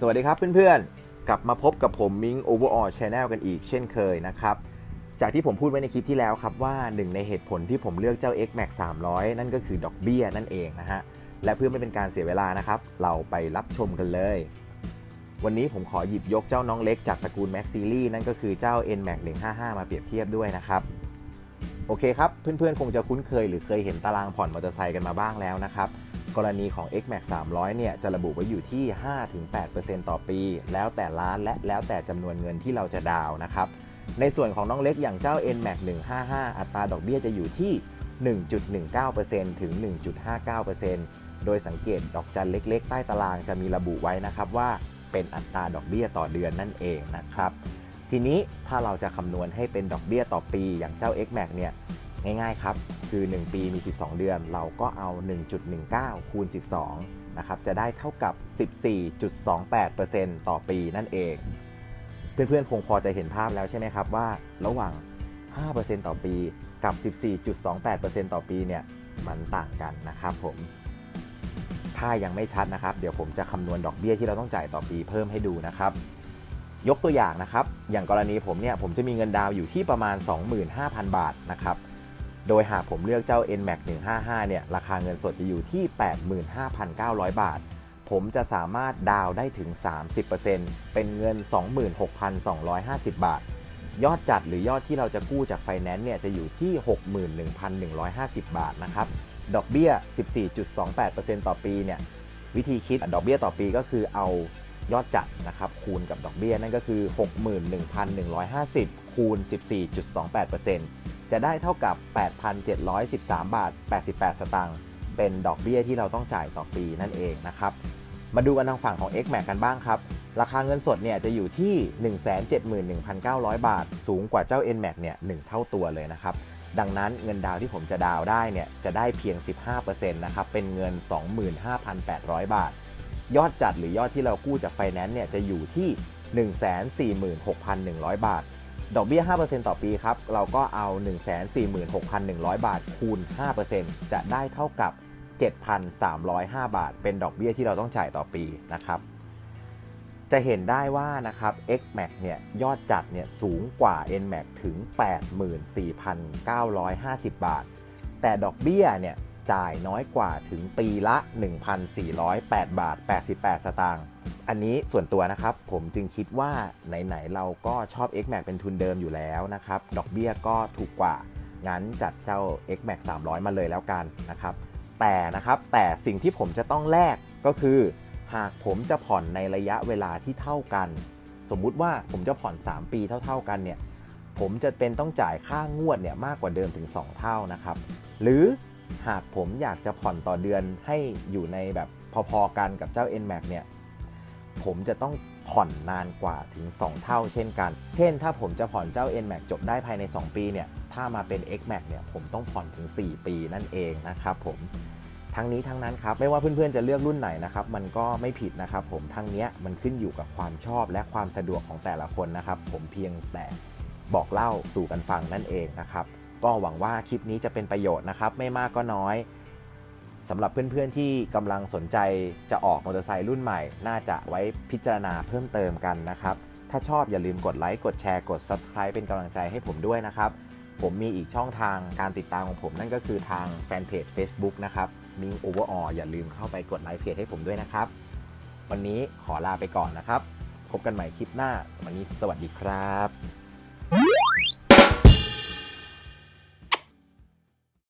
สวัสดีครับเพื่อนๆ กลับมาพบกับผมมิง Overall Channel กันอีกเช่นเคยนะครับ จากที่ผมพูดไว้ในคลิปที่แล้วครับว่าหนึ่งในเหตุผลที่ผมเลือกเจ้า X Max 300 นั่นก็คือดอกเบี้ยนั่นเองนะฮะ และเพื่อไม่เป็นการเสียเวลานะครับ เราไปรับชมกันเลย วันนี้ผมขอหยิบยกเจ้าน้องเล็กจากตระกูล Max Series นั่นก็คือเจ้า N Max 155 มาเปรียบเทียบด้วยนะครับ โอเคครับ เพื่อนๆ คงจะคุ้นเคยหรือเคยเห็นตารางผ่อนมอเตอร์ไซค์กันมาบ้างแล้วนะครับ กรณีของ X Max 300 เนี่ยจะระบุไว้อยู่ที่ 5-8%ต่อปี แล้วแต่ร้านและแล้วแต่จำนวนเงินที่เราจะดาวนะครับ ในส่วนของน้องเล็กอย่างเจ้า N Max 155 อัตราดอกเบี้ยจะอยู่ที่ 1.19%ถึง 1.59%โดยสังเกตดอกจันเล็กๆ ใต้ตารางจะมีระบุไว้นะครับว่าเป็นอัตราดอกเบี้ยต่อเดือนนั่นเองนะครับ ทีนี้ถ้าเราจะคำนวณให้เป็นดอกเบี้ยต่อปี อย่างเจ้า X Max เนี่ย ง่ายๆครับ คือ 1 ปีมี 12 เดือน เราก็เอา 1.19 คูณ 12 นะครับ จะได้เท่ากับ 14.28%ต่อปีนั่นเอง เพื่อนๆ คงพอจะเห็นภาพแล้วใช่ไหมครับว่าระหว่าง 5%ต่อปีกับ 14.28%ต่อปีเนี่ย มันต่างกันนะครับผม ถ้ายังไม่ชัดนะครับ เดี๋ยวผมจะคำนวณดอกเบี้ยที่เราต้องจ่ายต่อปีเพิ่มให้ดูนะครับยกตัวอย่างนะครับ อย่างกรณีผมเนี่ย ผมจะมีเงินดาวน์อยู่ที่ประมาณ 25,000 บาทนะครับ โดยหากผมเลือกเจ้า NMAX 155 เนี่ย ราคาเงินสดจะอยู่ที่ 85,900 บาท ผมจะสามารถดาวได้ถึง 30%เป็นเงิน 26,250 บาท ยอดจัดหรือยอดที่เราจะกู้จากไฟแนนซ์เนี่ย จะอยู่ที่ 61,150 บาทนะครับ ดอกเบี้ย 14.28%ต่อปีเนี่ย วิธีคิดดอกเบี้ยต่อปีก็คือเอายอดจัดนะครับคูณกับดอกเบี้ยนั่นก็คือ 61,150 คูณ 14.28% จะได้เท่ากับ 8,713 บาท 88 สตางค์ เป็นดอกเบี้ยที่เราต้องจ่ายต่อปีนั่นเองนะครับ มาดูกันทางฝั่งของ XMAX กันบ้างครับ ราคาเงินสดเนี่ยจะอยู่ที่ 171,900 บาท สูงกว่าเจ้า NMAX เนี่ย 1 เท่าตัวเลยนะครับ ดังนั้นเงินดาวที่ผมจะดาวได้เนี่ยจะได้เพียง 15%นะครับ เป็นเงิน 25,800 บาท ยอดจัดหรือยอดที่เรากู้จากไฟแนนซ์เนี่ยจะอยู่ที่ 146,100 บาท ดอกเบี้ย 5%ต่อปีครับ เราก็เอา 146,100 บาทคูณ 5%จะได้เท่ากับ 7,305 บาท เป็นดอกเบี้ยที่เราต้องจ่ายต่อปีนะครับ จะเห็นได้ว่านะครับ XMAX เนี่ยยอดจัดเนี่ยสูงกว่า NMAX ถึง 84,950 บาท แต่ดอกเบี้ยเนี่ยจ่ายน้อยกว่าถึงปีละ 1,408 บาท 88 สตางค์ อันนี้ส่วนตัวนะครับ ผมจึงคิดว่าไหนๆเราก็ชอบ XMAX เป็นทุนเดิมอยู่แล้วนะครับ ดอกเบี้ยก็ถูกกว่า งั้นจัดเจ้า XMAX 300 มาเลยแล้วกันนะครับ แต่นะครับแต่สิ่งที่ผมจะต้องแลกก็คือ หากผมจะผ่อนในระยะเวลาที่เท่ากัน สมมุติว่าผมจะผ่อน 3 ปีเท่า ๆกันเนี่ยผมจะเป็นต้องจ่ายค่างวดเนี่ยมากกว่าเดิมถึง 2 เท่านะครับ หรือหากผมอยากจะผ่อนต่อเดือนให้อยู่ในแบบพอๆกันกับเจ้า NMAX เนี่ย ผมจะต้องผ่อนนานกว่าถึง 2 เท่าเช่นกัน เช่น ถ้าผมจะผ่อนเจ้า NMAX จบได้ภายใน 2 ปีเนี่ย ถ้ามาเป็น XMAX เนี่ย ผมต้องผ่อนถึง 4 ปีนั่นเองนะครับผมทั้งนี้ทั้งนั้นครับ ไม่ว่าเพื่อนๆจะเลือกรุ่นไหนนะครับ มันก็ไม่ผิดนะครับ ผมทั้งเนี้ยมันขึ้นอยู่กับความชอบและความสะดวกของแต่ละคนนะครับ ผมเพียงแต่บอกเล่าสู่กันฟังนั่นเองนะครับ ก็หวังว่าคลิปนี้จะเป็นประโยชน์นะครับ ไม่มากก็น้อย สำหรับเพื่อนๆที่กำลังสนใจจะออกมอเตอร์ไซค์รุ่นใหม่ น่าจะไว้พิจารณาเพิ่มเติมกันนะครับ ถ้าชอบอย่าลืมกดไลค์กดแชร์กด Subscribe เป็นกำลังใจให้ผมด้วยนะครับ ผมมีอีกช่องทางการติดตามของผมนั่นก็คือทางแฟนเพจ Facebook นะครับมิงโอเวอร์อออย่าลืมเข้าไปกดไลค์เพจให้ผมด้วยนะครับ วันนี้ขอลาไปก่อนนะครับ พบกันใหม่คลิปหน้า วันนี้สวัสดีครับ